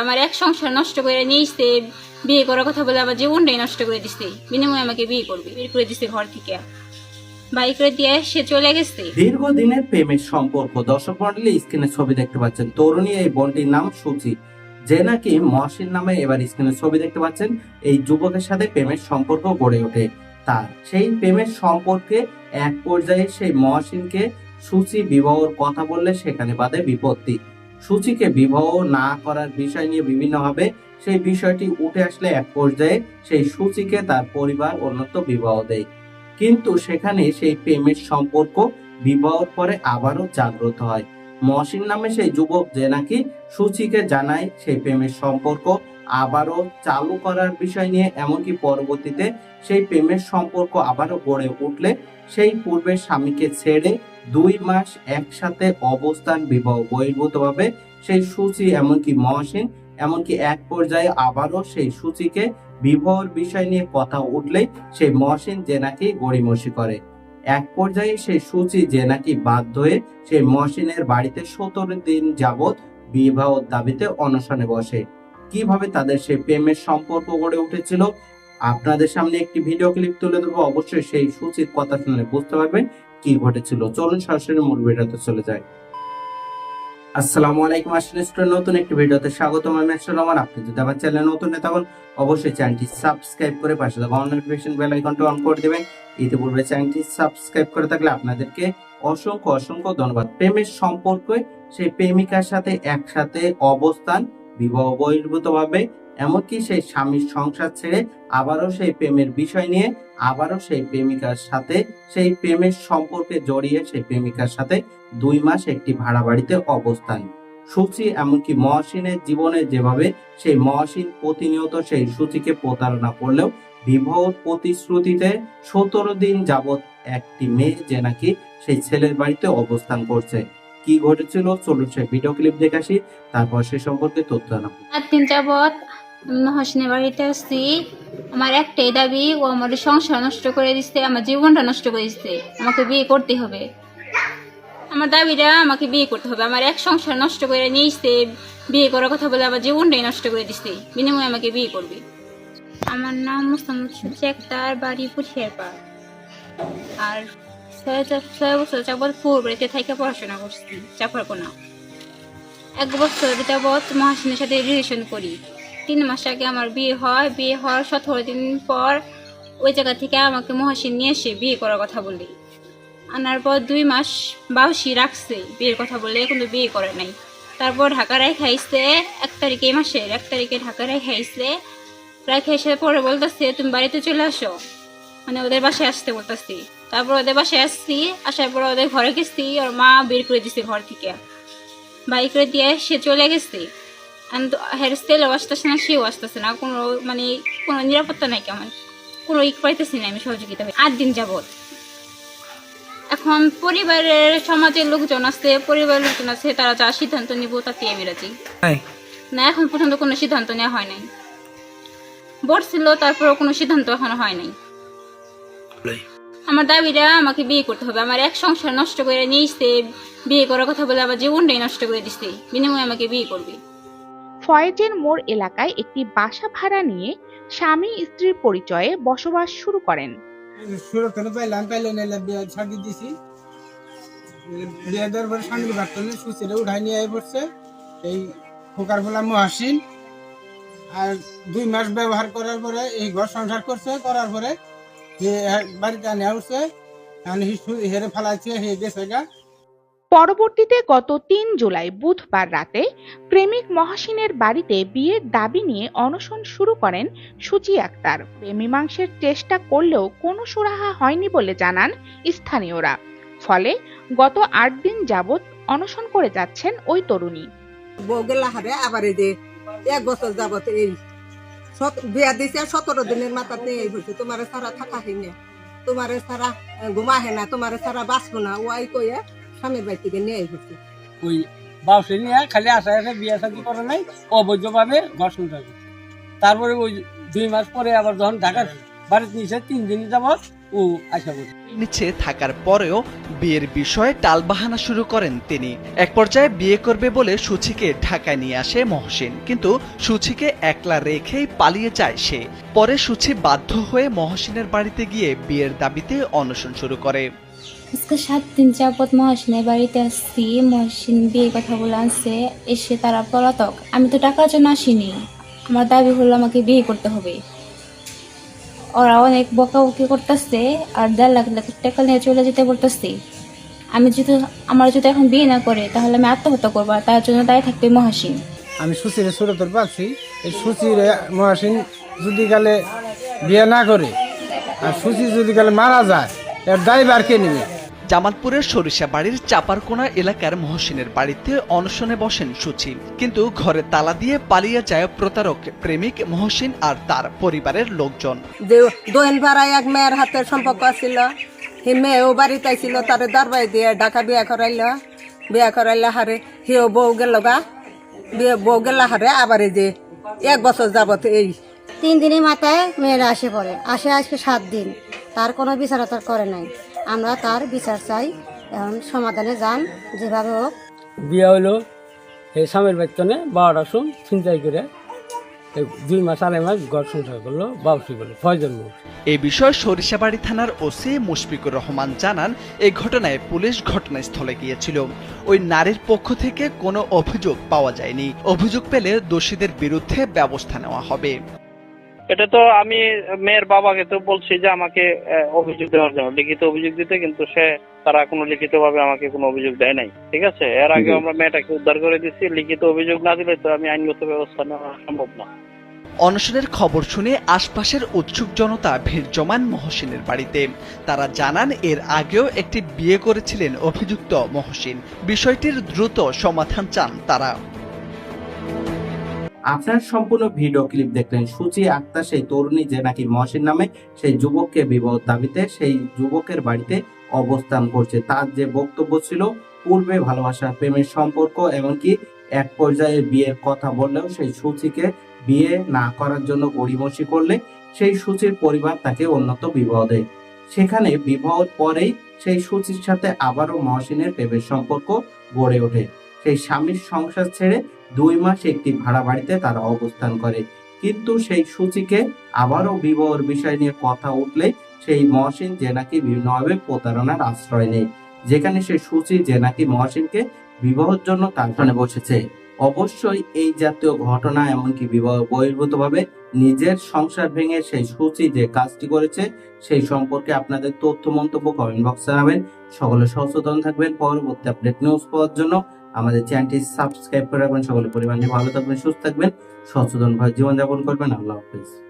আমার এক সংসার নষ্ট করে নিয়েছে বিয়ে করার কথা বলে আমার জীবনটাই নষ্ট করে দিচ্ছে বিনিময়ে আমাকে বিয়ে করবে বের করে দিচ্ছে ঘর থেকে। বোনটির নাম যে নাকি মহসিন নামে এবার ছবি দেখতে পাচ্ছেন, এই যুবকের সাথে প্রেমের সম্পর্ক গড়ে ওঠে তার। সেই প্রেমের সম্পর্কে এক পর্যায়ে সেই মহসিনকে সুচি বিবাহর কথা বললে সেখানে বাদে বিপত্তি। সুচিকে বিবাহ না করার বিষয় নিয়ে বিভিন্নভাবে সেই বিষয়টি উঠে আসলে এক পর্যায়ে সেই সুচিকে তার পরিবার অন্যত্র বিবাহ দেয়। কিন্তু সেখানে সেই প্রেমের সম্পর্ক বিবাহের পরে আবারও জাগ্রত হয়। মহসিন নামে সেই যুবক যে নাকি সুচিকে জানায় সেই প্রেমের সম্পর্ক আবারও চালু করার বিষয় নিয়ে, এমনকি পরবর্তীতে সেই প্রেমের সম্পর্ক আবারও গড়ে উঠলে সেই পূর্বের স্বামীকে ছেড়ে দুই মাস একসাথে অবস্থান বিবাহ বহির্ভূতভাবে। সেই সুচি এমনকি মহসিন, এমনকি এক পর্যায়ে আবারও সেই সুচিকে বিবাহের বিষয় নিয়ে কথা উঠলেই সেই মহসিন যে নাকি গড়িমসি করে। এক পর্যায়ে সেই সুচি যে নাকি বাধ্য হয়ে সেই মহসিনের বাড়িতে সতেরো দিন যাবৎ বিবাহ দাবিতে অনশনে বসে। কীভাবে তাদের সেই প্রেমের সম্পর্ক গড়ে উঠেছিল? আপনাদের সামনে একটি ভিডিও ক্লিপ তুলে দেবো অবশ্যই সেই সূচির কথা শুনে বুঝতে পারবেন। কি ঘটেছিল? চলুন সরাসরি মূল ভিডিওতে চলে যায় আসসালামু আলাইকুম, আসলে নতুন একটি ভিডিওতে স্বাগতম। আমি আসলে রহমান আপনি যদি আমার চ্যানেল নতুন হয়ে থাকুন, অবশ্যই চ্যানেলটি সাবস্ক্রাইব করে পাশে দেওয়া নোটিফিকেশন বেল আইকনটি অন করে দিবেন। ইতিপূর্বে চ্যানেলটি সাবস্ক্রাইব করে থাকলে আপনাদেরকে অসংখ্য অসংখ্য ধন্যবাদ। প্রেমের সম্পর্কে সেই প্রেমিকার সাথে একসাথে অবস্থান বিবাহ বহির্ভূতভাবে এমনকি সেই স্বামীর সংসার ছেড়ে আবারও সেই প্রেমের বিষয় নিয়ে, আবারও সেই প্রেমিকার সাথে, সেই প্রেমের সম্পর্কে জড়িয়ে সেই প্রেমিকার সাথে দুই মাস একটি ভাড়া বাড়িতে অবস্থান। সুচি এমনকি মহসিনের জীবনে যেভাবে সেই মহসিন প্রতিনিয়ত সেই সুচিকে প্রতারণা করলেও বিবাহ প্রতিশ্রুতিতে সতেরো দিন যাবৎ একটি মেয়ে যে নাকি সেই ছেলের বাড়িতে অবস্থান করছে। কি ঘটেছিল চলুন সেই ভিডিও ক্লিপ দেখে আসি, তারপর সে সম্পর্কে তথ্য জানাব। আর দিন যাবৎ মহাসিনের বাড়িতে আসছি। আমার একটাই দাবি, ও আমার সংসার নষ্ট করে দিচ্ছে আমার জীবনটা নষ্ট করে দিচ্ছে আমাকে বিয়ে করতে হবে। আমার দাবিটা, আমাকে বিয়ে করতে হবে। আমার এক সংসার নষ্ট করে নিয়েছে, বিয়ে করার কথা বলে আমার জীবনটাই নষ্ট করে দিচ্ছে বিনিময়ে আমাকে বিয়ে করবে। আমার নাম মুস্তামুদ চেকদার বাড়ি পুঠিয়ার পা আর ছয় বছর যাবৎ পূর্বেতে থেকে পড়াশোনা করছি চাপারকোনা এক বছর যাবৎ মহাসিনের সাথে রিলেশন করি। তিন মাস আগে আমার বিয়ে হয়, বিয়ে হওয়ার সতেরো দিন পর ওই জায়গা থেকে আমাকে মহাসিন নিয়ে এসে বিয়ে করার কথা বলি। আনার পর দুই মাস বাউসি রাখছে, বিয়ের কথা বলে কিন্তু বিয়ে করে নাই। তারপর ঢাকা খাইছে এক তারিখে এই মাসের, এক তারিখে ঢাকা খাইছে রেখে এসে পরে বলতেছে, তুমি বাড়িতে চলে আসো। মানে ওদের বাসায় আসতে বলতেছি। তারপর ওদের বাসায় আসছি আসার পর ওদের ঘরে গেছি ওর মা বের করে দিছে ঘর থেকে। বাইক করে দিয়ে সে চলে গেছে। হেয়ার স্টাইলও আসতেছে না সেও আসতেছে না। কোনো মানে কোনো নিরাপত্তা নাই কেমন? কোনো ইক পাইতেছি না আমি সহযোগিতা। আট দিন যাবত এখন পরিবারের সমাজের লোকজন আছে পরিবারের লোকজন আছে তারা যা সিদ্ধান্ত নিব তাতে আমি রাজি। না এখন পর্যন্ত কোনো সিদ্ধান্ত নেওয়া হয় নাই। বলছিল তারপরেও কোনো সিদ্ধান্ত এখনও হয় নাই। আমার দাবিটা আমাকে বিয়ে করতে হবে। আমার এক সংসার নষ্ট করে নিয়েছে বিয়ে করার কথা বলে আমার জীবনটাই নষ্ট করে দিচ্ছে বিনিময়ে আমাকে বিয়ে করবে। ফয়েজের মোড় এলাকায় একটি বাসা ভাড়া নিয়ে স্বামী স্ত্রীর পরিচয়ে বসবাস শুরু করেন। সুরত পাইলাম পাইলে নাইলে বিয়ে ছাড়ি দিছি। বিয়ে দেওয়ার পরে স্বামীর বার্তনে সুচিরে উঠাই নিয়ে পড়ছে। এই খোকার ফলা মহাসিন। আর দুই মাস ব্যবহার করার পরে এই ঘর সংসার করছে করার পরে হে বাড়িতে আনে উঠছে হেরে ফেলাচ্ছে হে গেছে গা। পরবর্তীতে গত তিন জুলাই বুধবার রাতে প্রেমিক মহাসিনের বাড়িতে বিয়ের দাবি নিয়ে অনশন শুরু করেন সুচি আক্তার। মীমাংসের চেষ্টা করলেও কোনো সুরাহা হয়নি বলে জানান স্থানীয়রা। ফলে গত আট দিন যাবৎ অনশন করে যাচ্ছেন ওই তরুণী। বউগেলা হারে আবার এই যে এক বছর যাবত এই বিয়া দিছে, সতেরো দিনের মাথাতে এই হয়েছে। তোমার সারা থাকা হিনে তোমার সারা ঘুমা হয় না, তোমার সারা বাঁচবো না। ওয়াই কয়ে স্বামীর বাড়ি থেকে নিয়ে হয়েছে। ওই বাউসে নিয়ে খালি আসা আসে বিয়ে শাদি করে নাই, অবৈধভাবে ঘর সংসার তারপরে ওই দুই মাস পরে আবার যখন ঢাকা বাড়িতে নিয়েছে তিন দিন যাবৎ ও আশা করি। নিচে থাকার পরেও বিয়ের বিষয়ে টালবাহানা শুরু করেন তিনি। এক পর্যায়ে বিয়ে করবে বলে সুচিকে ঢাকায় নিয়ে আসে মহসিন। কিন্তু সুচিকে একলা রেখেই পালিয়ে যায় সে। পরে সুচি বাধ্য হয়ে মহসিনের বাড়িতে গিয়ে বিয়ের দাবিতে অনশন শুরু করে। আজকে সাত দিন যাবৎ মহাসিনের বাড়িতে আসছি। মহাসিন বিয়ে কথা বলে আনছে। এসে তারা পলাতক। আমি তো টাকার জন্য আসিনি। আমার দাবি হলো আমাকে বিয়ে করতে হবে। ওরা অনেক বকাবকি করতেছে, আর দেড় লাখ লাখ টাকা নিয়ে চলে যেতে বলতেছে। আমি যদি, আমার যদি এখন বিয়ে না করে, তাহলে আমি আত্মহত্যা করব তার জন্য তাই থাকবে মহাসিন। আমি সুচিরে সুরতর পাচ্ছি এই সুচিরে মহাসিন যদি গেলে বিয়ে না করে, আর সুচি যদি গেলে মারা যায়, এর দায়বার কে নেবে? জামালপুরের সরিষা সরিষাবাড়ির চাপারকোনা এলাকার মহসিনের বাড়িতে অনশনে বসেন সুচি কিন্তু ঘরে তালা দিয়ে পালিয়ে যায় প্রতারক প্রেমিক মহসিন আর তার পরিবারের লোকজন। যে দোয়েন পাড়ায় এক মেয়ের হাতের সম্পর্ক ছিল সেই মেয়েও বাড়িতে আইছিল তারে দরবাই দিয়ে ঢাকা বিয়া করাইল। বিয়া করাইলে হারে সেও বউ গেল গা বিয়ে বউ গেল হারে আবার যে এক বছর যাবত এই। তিন দিনের মাথায় মেয়েরা আসে পড়ে আসে আজকে সাত দিন তার কোনো বিচার তার করে নাই। আমরা তার বিচার চাই। এখন সমাধানে যান যেভাবে হোক। বিয়ে হইল এই স্বামীর বেতনে বারোটা সুম ছিনতাই করে। দুই মাস আড়াই মাস ঘর সংসার করল বাবসি করল ফয়জন মুখ। এ বিষয়ে সরিষাবাড়ি থানার ওসি মুশফিকুর রহমান জানান এই ঘটনায় পুলিশ ঘটনাস্থলে গিয়েছিল। ওই নারীর পক্ষ থেকে কোনো অভিযোগ পাওয়া যায়নি। অভিযোগ পেলে দোষীদের বিরুদ্ধে ব্যবস্থা নেওয়া হবে। এটা তো আমি মেয়ের বাবাকে তো বলছি যে আমাকে আহ, অভিযোগ দেওয়ার জন্য। লিখিত অভিযোগ দিতে কিন্তু সে তারা কোনো লিখিত ভাবে আমাকে কোনো অভিযোগ দেয় নাই। ঠিক আছে? এর আগে আমরা মেয়েটাকে উদ্ধার করে দিচ্ছি লিখিত অভিযোগ না দিলে তো আমি আইনগত ব্যবস্থা নেওয়া সম্ভব না। অনশনের খবর শুনে আশপাশের উৎসুক জনতা ভিড় জমান মহসিনের বাড়িতে। তারা জানান এর আগেও একটি বিয়ে করেছিলেন অভিযুক্ত মহসিন। বিষয়টির দ্রুত সমাধান চান তারা। আপনার সম্পূর্ণ ভিডিও ক্লিপ দেখলেন সুচি আক্তার, সেই তরুণী যে নাকি মহসিন নামে, সেই যুবককে বিবাহ দাবিতে, সেই যুবকের বাড়িতে অবস্থান করছে। তার যে বক্তব্য ছিল, পূর্বে ভালোবাসার প্রেমের সম্পর্ক, এমনকি এক পর্যায়ে বিয়ের কথা বললেও সেই সুচিকে বিয়ে না করার জন্য গড়িমসি করলে, সেই সুচির পরিবার তাকে অন্যত বিবাহ দেয়। সেখানে বিবাহর পরেই সেই সুচির সাথে আবারও মহসিনের প্রেমের সম্পর্ক গড়ে ওঠে। সেই স্বামীর সংসার ছেড়ে দুই মাস একটি ভাড়া বাড়িতে তারা অবস্থান করে। কিন্তু সেই সূচিকে আবারও বিবাহের বিষয় নিয়ে কথা উঠলে সেই মহসিন যে নাকি বিভিন্নভাবে প্রতারণার আশ্রয় নেই যেখানে সেই সূচি যে নাকি মহসিনকে বিবাহের জন্য তার বসেছে। অবশ্যই এই জাতীয় ঘটনা এমনকি বিবাহ বহির্ভূত ভাবে নিজের সংসার ভেঙে সেই সূচি যে কাজটি করেছে, সেই সম্পর্কে আপনাদের তথ্য মন্তব্য কমেন্ট বক্সে জানাবেন। সকলে সচেতন থাকবেন। পরবর্তী আপডেট নিউজ পাওয়ার জন্য আমাদের চ্যানেলটি সাবস্ক্রাইব করে রাখবেন সকলে পরিমাণে ভালো থাকবেন, সুস্থ থাকবেন, সচেতন ভাবে জীবনযাপন করবেন। আল্লাহ হাফিজ।